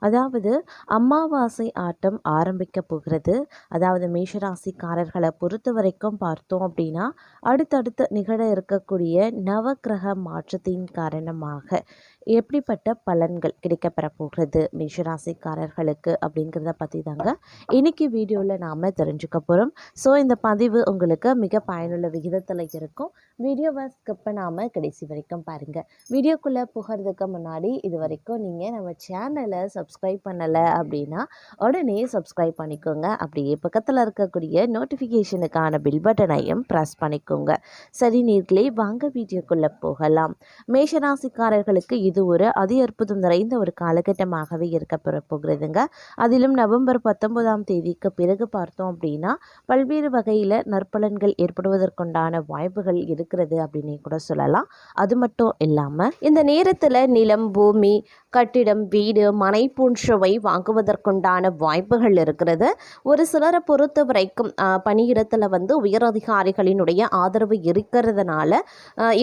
அதாவது அமாவாசை ஆட்டம் ஆரம்பிக்க போகிறது. அதாவது மேஷராசிக்காரர்களை பொறுத்த வரைக்கும் பார்த்தோம் அப்படின்னா அடுத்தடுத்து நிகழ இருக்கக்கூடிய நவக்கிரக மாற்றத்தின் காரணமாக எப்படிப்பட்ட பலன்கள் கிடைக்கப்பெற போகிறது மேஷராசிக்காரர்களுக்கு அப்படிங்கிறத பற்றி தாங்க இன்னைக்கு வீடியோவில் நாம் தெரிஞ்சுக்க போகிறோம் ஸோ இந்த பதிவு உங்களுக்கு மிக பயனுள்ள விகிதத்தில் இருக்கும். வீடியோவை ஸ்கிப் பண்ணாமல் கடைசி வரைக்கும் பாருங்கள் வீடியோக்குள்ளே புகிறதுக்கு முன்னாடி இது வரைக்கும் நீங்கள் நம்ம சேனலை சப்ஸ்கிரைப் பண்ணலை அப்படின்னா உடனே சப்ஸ்கிரைப் பண்ணிக்கோங்க. அப்படியே பக்கத்தில் இருக்கக்கூடிய நோட்டிஃபிகேஷனுக்கான பில் பட்டனையும் ப்ரெஸ் பண்ணிக்கோங்க. சரி நீர்களே வாங்க வீடியோக்குள்ளே போகலாம். மேஷராசிக்காரர்களுக்கு இது ஒரு அதி அற்புதம் நிறைந்த ஒரு காலகட்டமாகவே இருக்க போகிறதுங்க. அதிலும் நவம்பர் பத்தொன்பதாம் தேதிக்கு பிறகு பார்த்தோம் அப்படின்னா பல்வேறு வகையில் நற்பலன்கள் ஏற்படுவதற்குண்டான வாய்ப்புகள் இருக்கிறது அப்படின்னு கூட சொல்லலாம். அது மட்டும் இல்லாமல் இந்த நேரத்தில் நிலம் பூமி கட்டிடம் வீடு மனை போன்றவை வாங்குவதற்குண்டான வாய்ப்புகள் இருக்கிறது. ஒரு சிலரை பொறுத்த வரைக்கும் பணியிடத்தில் வந்து உயரதிகாரிகளினுடைய ஆதரவு இருக்கிறதுனால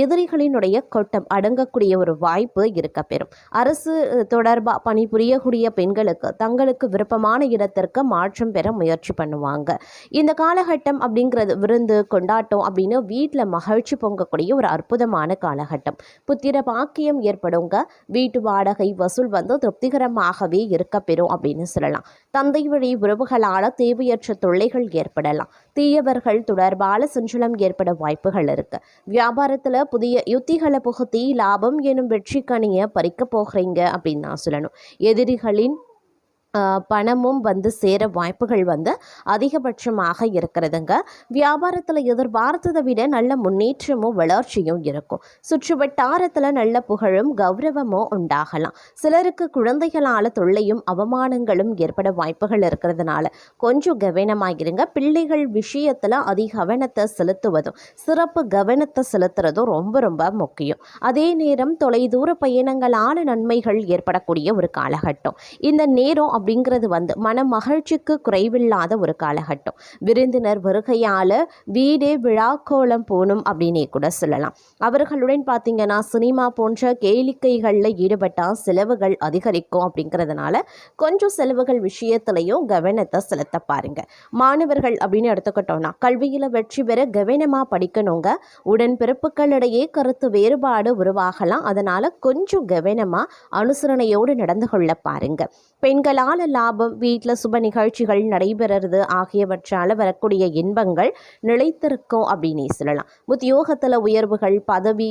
எதிரிகளினுடைய கொட்டம் அடங்கக்கூடிய ஒரு வாய்ப்பு இருக்க பெறும். அரசு தொடர்பாக பணிபுரியக்கூடிய பெண்களுக்கு தங்களுக்கு விருப்பமான இடத்திற்கு மாற்றம் பெற முயற்சி பண்ணுவாங்க. இந்த காலகட்டம் அப்படிங்கிறது விருந்து கொண்டாட்டம் அப்படின்னு வீட்டில் மகிழ்ச்சி பொங்கக்கூடிய ஒரு அற்புதமான காலகட்டம். புத்திர பாக்கியம் ஏற்படுங்க. வீட்டு வாடகை வசூல் வந்து திருப்திகரமாக இருக்க பெறும் அப்படின்னு சொல்லலாம். தந்தை வழி உறவுகளால் தேவையற்ற தொல்லைகள் ஏற்படலாம். தீயவர்கள் தொடர்பால சஞ்சலம் ஏற்பட வாய்ப்புகள் இருக்கு. வியாபாரத்தில் புதிய யுத்திகளை புகுத்தி லாபம் எனும் வெற்றி கனியை பறிக்க போகிறீங்க அப்படின்னு நான் சொல்லணும். எதிரிகளின் பணமும் வந்து சேர வாய்ப்புகள் வந்து அதிகபட்சமாக இருக்கிறதுங்க. வியாபாரத்தில் எதிர்பார்த்ததை விட நல்ல முன்னேற்றமும் வளர்ச்சியும் இருக்கும். சுற்று வட்டாரத்தில் நல்ல புகழும் கௌரவமும் உண்டாகலாம். சிலருக்கு குழந்தைகளால் தொல்லையும் அவமானங்களும் ஏற்பட வாய்ப்புகள் இருக்கிறதுனால கொஞ்சம் கவனமாகிருங்க பிள்ளைகள் விஷயத்தில் அதிக கவனத்தை செலுத்துவதும் சிறப்பு கவனத்தை செலுத்துறதும் ரொம்ப ரொம்ப முக்கியம். அதே நேரம் தொலைதூர பயணங்களான நன்மைகள் ஏற்படக்கூடிய ஒரு காலகட்டம். இந்த நேரம் அப்படிங்கிறது வந்து மன மகிழ்ச்சிக்கு குறைவில்லாத ஒரு காலகட்டம். விருந்தினர் வருகையால் வீடே விழாக்கோலம் போகணும் அப்படின்னே கூட சொல்லலாம். அவர்களுடன் பார்த்தீங்கன்னா சினிமா போன்ற கேளிக்கைகளில் ஈடுபட்டால் செலவுகள் அதிகரிக்கும் அப்படிங்கிறதுனால கொஞ்சம் செலவுகள் விஷயத்துலையும் கவனத்தை செலுத்த பாருங்க. மாணவர்கள் அப்படின்னு எடுத்துக்கிட்டோம்னா கல்வியில் வெற்றி பெற கவனமாக படிக்கணுங்க. உடன் பிறப்புகளிடையே கருத்து வேறுபாடு உருவாகலாம். அதனால் கொஞ்சம் கவனமாக அனுசரணையோடு நடந்து கொள்ள பாருங்க. பெண்களால் லாபம் வீட்டில் சுப நிகழ்ச்சிகள் நடைபெறது ஆகியவற்றால் வரக்கூடிய இன்பங்கள் நிலைத்திருக்கும் அப்படின்னே சொல்லலாம். உத்தியோகத்தில் உயர்வுகள் பதவி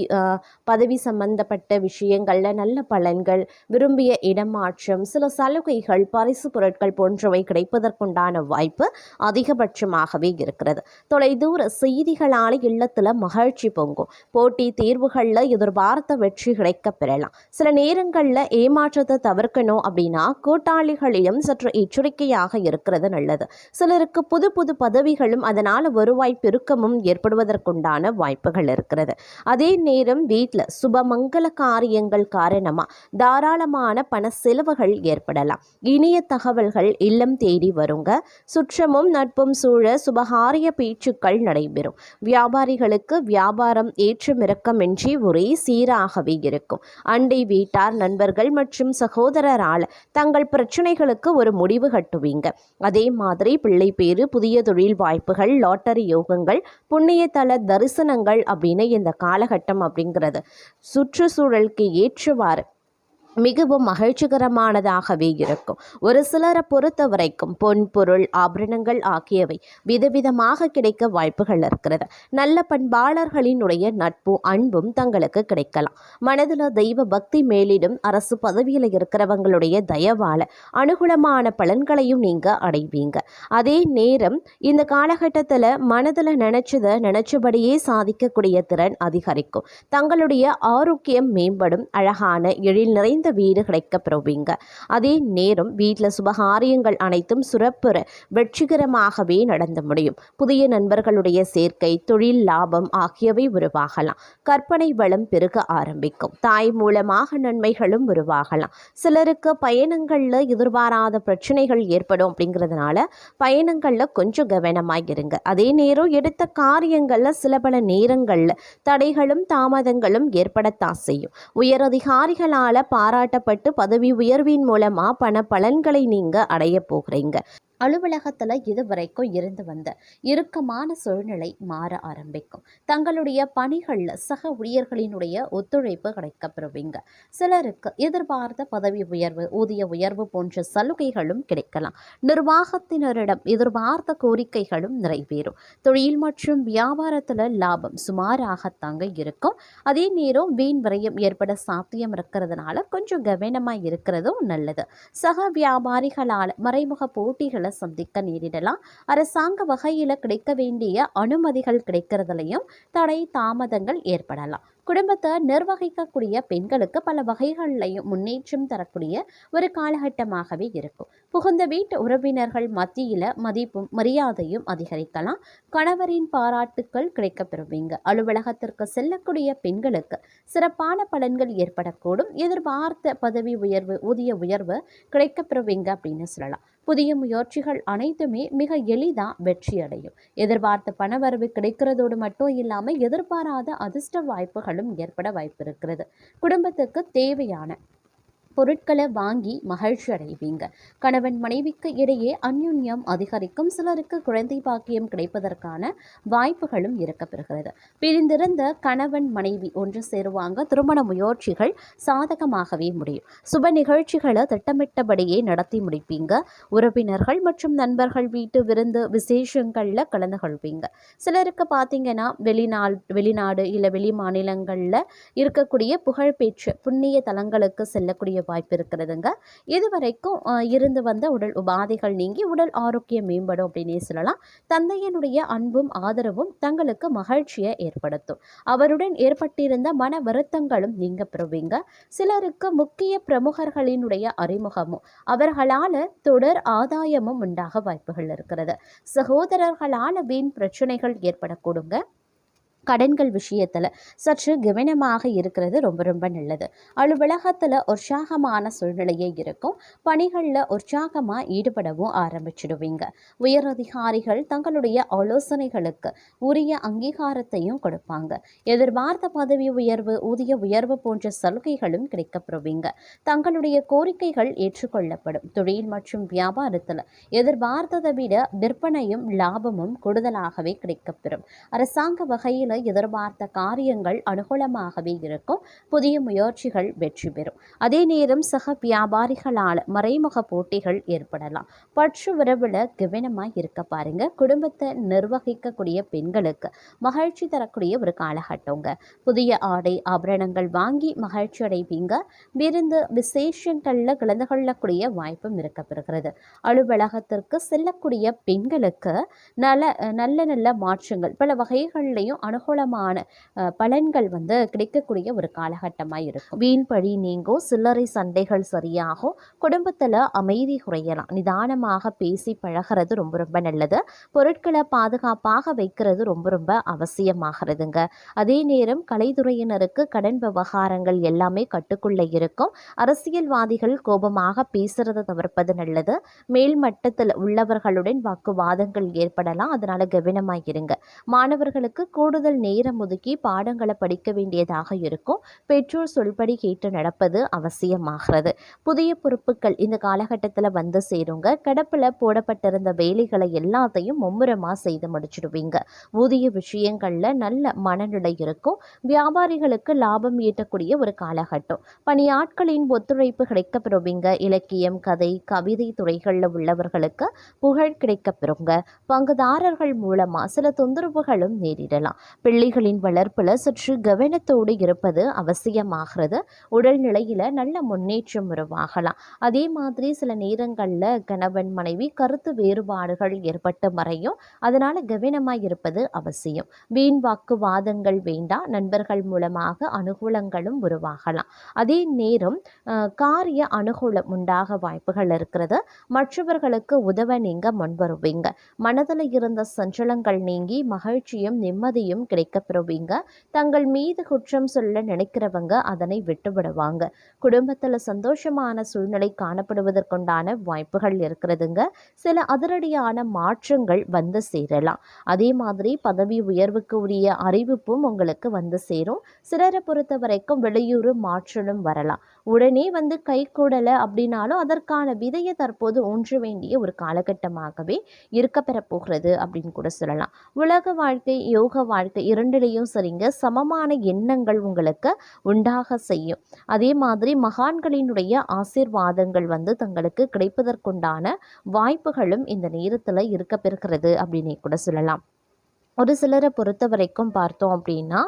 பதவி சம்பந்தப்பட்ட விஷயங்களில் நல்ல பலன்கள் விரும்பிய இடமாற்றம் சில சலுகைகள் பரிசு பொருட்கள் போன்றவை கிடைப்பதற்குண்டான வாய்ப்பு அதிகபட்சமாகவே இருக்கிறது. தொலைதூர செய்திகளால் இல்லத்தில் மகிழ்ச்சி பொங்கும். போட்டி தேர்வுகளில் எதிர்பார்த்த வெற்றி கிடைக்க பெறலாம். சில நேரங்களில் ஏமாற்றத்தை தவிர்க்கணும் அப்படின்னா கூட்டாளிகள் கூட்டாளிகளிடம் சற்று எச்சரிக்கையாக இருக்கிறது நல்லது. சிலருக்கு புது புது பதவிகளும் அதனால் வருவாய் பெருக்கமும் ஏற்படுவதற்குண்டான வாய்ப்புகள் இருக்கிறது. அதே நேரம் வீட்டில் சுபமங்கல காரியங்கள் காரணமாக தாராளமான பண செலவுகள் ஏற்படலாம். இனிய தகவல்கள் இல்லம் தேடி வருங்க. சுற்றமும் நட்பும் சூழ சுபகாரிய பேச்சுக்கள் நடைபெறும். வியாபாரிகளுக்கு வியாபாரம் ஏற்றமிறக்கமின்றி ஒரே சீராகவே இருக்கும். அண்டை வீட்டார் நண்பர்கள் மற்றும் சகோதரரால் தங்கள் பிரச்சனைகள் பிரச்சனைகளுக்கு ஒரு முடிவு கட்டுவீங்க. அதே மாதிரி பிள்ளை பேரு புதிய தொழில் வாய்ப்புகள் லாட்டரி யோகங்கள் புண்ணிய தல தரிசனங்கள் அப்படின்னு இந்த காலகட்டம் அப்படிங்கிறது. சுற்றுச்சூழலுக்கு ஏற்றவாறு மிகவும் மகிழ்ச்சிகரமானதாகவே இருக்கும். ஒரு சிலரை பொறுத்த வரைக்கும் பொன் பொருள் ஆபரணங்கள் ஆகியவை விதவிதமாக கிடைக்க வாய்ப்புகள் இருக்கிறது. நல்ல பண்பாளர்களினுடைய நட்பும் அன்பும் தங்களுக்கு கிடைக்கலாம். மனதில் தெய்வ பக்தி மேலிடும் அரசு பதவியில் இருக்கிறவங்களுடைய தயவால அனுகூலமான பலன்களையும் நீங்க அடைவீங்க. அதே நேரம் இந்த காலகட்டத்தில் மனதில் நினைச்சதை நினைச்சபடியே சாதிக்கக்கூடிய திறன் அதிகரிக்கும். தங்களுடைய ஆரோக்கியம் மேம்படும் அழகான எழில் நிறைந்த புகுந்த வீடு கிடைக்கப் பெறுவீங்க அதே நேரம் வீட்டில் சுபகாரியங்கள் அனைத்தும் சுரப்புற வெற்றிகரமாகவே நடந்து முடியும். புதிய நண்பர்களுடைய சேர்க்கை தொழில் லாபம் ஆகியவை உருவாகலாம். கற்பனை வளம் பெருக ஆரம்பிக்கும். தாய் மூலமாக நன்மைகளும் உருவாகலாம். சிலருக்கு பயணங்களில் எதிர்பாராத பிரச்சனைகள் ஏற்படும் அப்படிங்கிறதுனால பயணங்களில் கொஞ்சம் கவனமாக இருங்க. அதே நேரம் எடுத்த காரியங்களில் சில பல நேரங்களில் தடைகளும் தாமதங்களும் ஏற்படத்தான் செய்யும். உயரதிகாரிகளால் பாராட்டப்பட்டு பதவி உயர்வின் மூலமாக பண பலன்களை நீங்கள் அடைய போகிறீங்க. அலுவலகத்தில் இதுவரைக்கும் இருந்து வந்த இறுக்கமான சூழ்நிலை மாற ஆரம்பிக்கும். தங்களுடைய பணிகளில் சக ஊழியர்களினுடைய ஒத்துழைப்பு கிடைக்கப்பெறுவீங்க. சிலருக்கு எதிர்பார்த்த பதவி உயர்வு ஊதிய உயர்வு போன்ற சலுகைகளும் கிடைக்கலாம். நிர்வாகத்தினரிடம் எதிர்பார்த்த கோரிக்கைகளும் நிறைவேறும். தொழில் மற்றும் வியாபாரத்தில் லாபம் சுமாராகத்தாங்க இருக்கும். அதே நேரம் வீண் விரயம் ஏற்பட சாத்தியம் இருக்கிறதுனால கொஞ்சம் கவனமாக இருக்கிறதும் நல்லது. சக வியாபாரிகளால் மறைமுக போட்டிகளை சந்திக்க நேரிடலாம். அரசாங்க வகையில் கிடைக்க வேண்டிய அனுமதிகள் கிடைக்கிறதுலையும் தடை தாமதங்கள் ஏற்படலாம். குடும்பத்தை நிர்வகிக்கக்கூடிய பெண்களுக்கு பல வகைகள்லையும் முன்னேற்றம் தரக்கூடிய ஒரு காலகட்டமாகவே இருக்கும். புகுந்த வீட்டு உறவினர்கள் மத்தியில் மதிப்பும் மரியாதையும் அதிகரிக்கலாம். கணவரின் பாராட்டுக்கள் கிடைக்கப்பெறுவீங்க. அலுவலகத்திற்கு செல்லக்கூடிய பெண்களுக்கு சிறப்பான பலன்கள் ஏற்படக்கூடும். எதிர்பார்த்த பதவி உயர்வு ஊதிய உயர்வு கிடைக்கப்பெறுவீங்க அப்படின்னு சொல்லலாம். புதிய முயற்சிகள் அனைத்துமே மிக எளிதாக வெற்றி அடையும். எதிர்பார்த்த பணவரவு கிடைக்கிறதோடு மட்டும் இல்லாமல் எதிர்பாராத அதிர்ஷ்ட வாய்ப்புகளும் ஏற்பட வாய்ப்பு இருக்கிறது. குடும்பத்துக்கு தேவையான பொருட்களை வாங்கி மகிழ்ச்சி அடைவீங்க. கணவன் மனைவிக்கு இடையே அந்யுன்யம் அதிகரிக்கும். சிலருக்கு குழந்தை பாக்கியம் கிடைப்பதற்கான வாய்ப்புகளும் இருக்கப்பெறுகிறது. பிரிந்திருந்த கணவன் மனைவி ஒன்று சேருவாங்க. திருமண முயற்சிகள் சாதகமாகவே முடியும். சுப நிகழ்ச்சிகளை திட்டமிட்டபடியே நடத்தி முடிப்பீங்க. உறவினர்கள் மற்றும் நண்பர்கள் வீட்டு விருந்து விசேஷங்களில் கலந்து கொள்வீங்க. சிலருக்கு பார்த்தீங்கன்னா வெளிநாள் வெளிநாடு இல்லை வெளி மாநிலங்களில் இருக்கக்கூடிய புகழ்பெற்ற புண்ணிய தலங்களுக்கு செல்லக்கூடிய வாய்ப்பு இருக்கிறதுங்க. இது வரைக்கும் இருந்து வந்த உடல் உபாதைகள் நீங்கி உடல் ஆரோக்கியம் மேம்படும் அப்படின்னே சொல்லலாம். தந்தையனுடைய அன்பும் ஆதரவும் தங்களுக்கு மகிழ்ச்சியை ஏற்படுத்தும். அவருடன் ஏற்பட்டிருந்த மன வருத்தங்களும் நீங்க பெறுவீங்க. சிலருக்கு முக்கிய பிரமுகர்களினுடைய அறிமுகமும் அவர்களால் தொடர் ஆதாயமும் உண்டாக வாய்ப்புகள் இருக்கிறது. சகோதரர்களால் வீண் பிரச்சனைகள் ஏற்படக்கூடுங்க. கடன்கள் விஷயத்தில் சற்று கவனமாக இருக்கிறது ரொம்ப ரொம்ப நல்லது. அலுவலகத்தில் உற்சாகமான சூழ்நிலையே இருக்கும். பணிகளில் உற்சாகமாக ஈடுபடவும் ஆரம்பிச்சிடுவீங்க. உயரதிகாரிகள் தங்களுடைய ஆலோசனைகளுக்கு உரிய அங்கீகாரத்தையும் கொடுப்பாங்க. எதிர்பார்த்த பதவி உயர்வு ஊதிய உயர்வு போன்ற சலுகைகளும் கிடைக்கப்பெறுவீங்க. தங்களுடைய கோரிக்கைகள் ஏற்றுக்கொள்ளப்படும். தொழில் மற்றும் வியாபாரத்தில் எதிர்பார்த்ததை விட விற்பனையும் லாபமும் கூடுதலாகவே கிடைக்கப்பெறும். அரசாங்க வகையில் எதிர்பார்த்த காரியங்கள் அனுகூலமாகவே இருக்கும். புதிய முயற்சிகள் வெற்றி பெறும். அதே நேரம் சக வியாபாரிகளால் மறைமுக போட்டிகள் ஏற்படலாம். பற்று உறவில் கவனமாக இருக்க பாருங்க. குடும்பத்தை நிர்வகிக்கக்கூடிய பெண்களுக்கு மகிழ்ச்சி தரக்கூடிய ஒரு காலகட்டங்க. புதிய ஆடை ஆபரணங்கள் வாங்கி மகிழ்ச்சி அடைவீங்க. விருந்து விசேஷங்களில் கலந்து கொள்ளக்கூடிய வாய்ப்பும் இருக்கப்பெறுகிறது. அலுவலகத்திற்கு செல்லக்கூடிய பெண்களுக்கு நல்ல நல்ல நல்ல மாற்றங்கள் பல வகைகள்லையும் அனு அனுகூலமான பலன்கள் வந்து கிடைக்கக்கூடிய ஒரு காலகட்டமாக இருக்கும். வீண் பழி நீங்கும் சில்லறை சண்டைகள் சரியாகும் குடும்பத்தில் அமைதி குறையலாம். நிதானமாக பேசி பழகிறது ரொம்ப ரொம்ப நல்லது. பொருட்களை பாதுகாப்பாக வைக்கிறது ரொம்ப ரொம்ப அவசியமாகிறதுங்க. அதே நேரம் கலைத்துறையினருக்கு கடன் விவகாரங்கள் எல்லாமே கட்டுக்குள்ளே இருக்கும். அரசியல்வாதிகள் கோபமாக பேசுறதை தவிர்ப்பது நல்லது. மேல் மட்டத்தில் உள்ளவர்களுடன் வாக்குவாதங்கள் ஏற்படலாம். அதனால கவனமாக இருங்க. மாணவர்களுக்கு கூடுதல் கூடுதல் நேரம் ஒதுக்கி பாடங்களை படிக்க வேண்டியதாக இருக்கும். பெற்றோர் சொல்படி கேட்டு நடப்பது அவசியமாகிறது. புதிய பொறுப்புகள் இந்த காலகட்டத்தில் வந்து சேருங்க. கிடப்பில் போடப்பட்டிருந்த வேலைகளை எல்லாத்தையும் மும்முரமாக செய்து முடிச்சிடுவீங்க. ஊதிய விஷயங்களில் நல்ல மனநிலை இருக்கும். வியாபாரிகளுக்கு லாபம் ஈட்டக்கூடிய ஒரு காலகட்டம். பணியாட்களின் ஒத்துழைப்பு கிடைக்கப்பெறுவீங்க. இலக்கியம் கதை கவிதை துறைகளில் உள்ளவர்களுக்கு புகழ் கிடைக்கப்பெறுங்க. பங்குதாரர்கள் மூலமாக சில தொந்தரவுகளும் நேரிடலாம். பிள்ளைகளின் வளர்ப்பில் சற்று கவனத்தோடு இருப்பது அவசியமாகிறது. உடல்நிலையில் நல்ல முன்னேற்றம் உருவாகலாம். அதே மாதிரி சில நேரங்களில் கணவன் மனைவி கருத்து வேறுபாடுகள் ஏற்பட்டு மறையும். அதனால் கவனமாக இருப்பது அவசியம். வீண் வாக்குவாதங்கள் வேண்டாம் நண்பர்கள் மூலமாக அனுகூலங்களும் உருவாகலாம். அதே நேரம் காரிய அனுகூலம் உண்டாக வாய்ப்புகள் இருக்கிறது. மற்றவர்களுக்கு உதவ நீங்கள் முன்வருவீங்க. மனதில் இருந்த சஞ்சலங்கள் நீங்கி மகிழ்ச்சியும் நிம்மதியும் கிடைக்கப்பெறுவீங்க. தங்கள் மீது குற்றம் சொல்ல நினைக்கிறவங்க அதனை விட்டுவிடுவாங்க. குடும்பத்தில் சந்தோஷமான சூழ்நிலை காணப்படுவதற்குண்டான வாய்ப்புகள் இருக்கிறதுங்க. சில அதிரடியான மாற்றங்கள் வந்து சேரலாம். அதே மாதிரி பதவி உயர்வுக்கு உரிய அறிவிப்பும் உங்களுக்கு வந்து சேரும். சிலரை பொறுத்த வரைக்கும் வெளியூர் மாற்றலும் வரலாம். உடனே வந்து கை கூடலை அப்படின்னாலும் அதற்கான விதையை தற்போது ஊன்ற வேண்டிய ஒரு காலகட்டமாகவே இருக்கப்பெறப் போகிறது அப்படின்னு கூட சொல்லலாம். உலக வாழ்க்கை யோக வாழ்க்கை இரண்டிலையும் சரிங்க. சமமான எண்ணங்கள் உங்களுக்கு உண்டாக செய்யும். அதே மாதிரி மகான்களினுடைய ஆசீர்வாதங்கள் வந்து தங்களுக்கு கிடைப்பதற்குண்டான வாய்ப்புகளும் இந்த நேரத்தில் இருக்கப்பெறுகிறது அப்படின்னே கூட சொல்லலாம். ஒரு சிலரை பொறுத்த வரைக்கும் பார்த்தோம் அப்படின்னா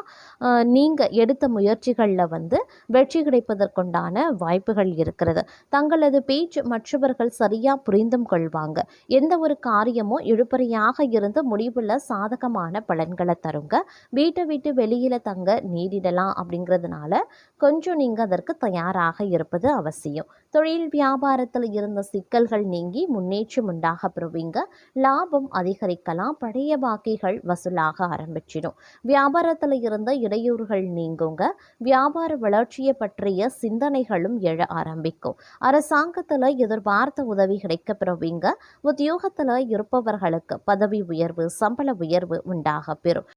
நீங்கள் எடுத்த முயற்சிகளில் வந்து வெற்றி கிடைப்பதற்குண்டான வாய்ப்புகள் இருக்கிறது. தங்களது பேச்சு மற்றவர்கள் சரியாக புரிந்தும் கொள்வாங்க. எந்த ஒரு காரியமும் இழுபறியாக இருந்து முடிவில் சாதகமான பலன்களை தருங்க. வீட்டை விட்டு வெளியில் தங்க நேரிடலாம் அப்படிங்கிறதுனால கொஞ்சம் நீங்கள் அதற்கு தயாராக இருப்பது அவசியம். தொழில் வியாபாரத்தில் இருந்த சிக்கல்கள் நீங்கி முன்னேற்றம் உண்டாக பெறுவீங்க லாபம் அதிகரிக்கலாம். பழைய பாக்கிகள் வசூலாக ஆரம்பிச்சிடும். வியாபாரத்தில் இருந்த இடையூறுகள் நீங்குங்க. வியாபார வளர்ச்சியை பற்றிய சிந்தனைகளும் எழ ஆரம்பிக்கும். அரசாங்கத்தில் எதிர்பார்த்த உதவி கிடைக்க பெறுவீங்க உத்தியோகத்தில் இருப்பவர்களுக்கு பதவி உயர்வு சம்பள உயர்வு உண்டாக பெறும்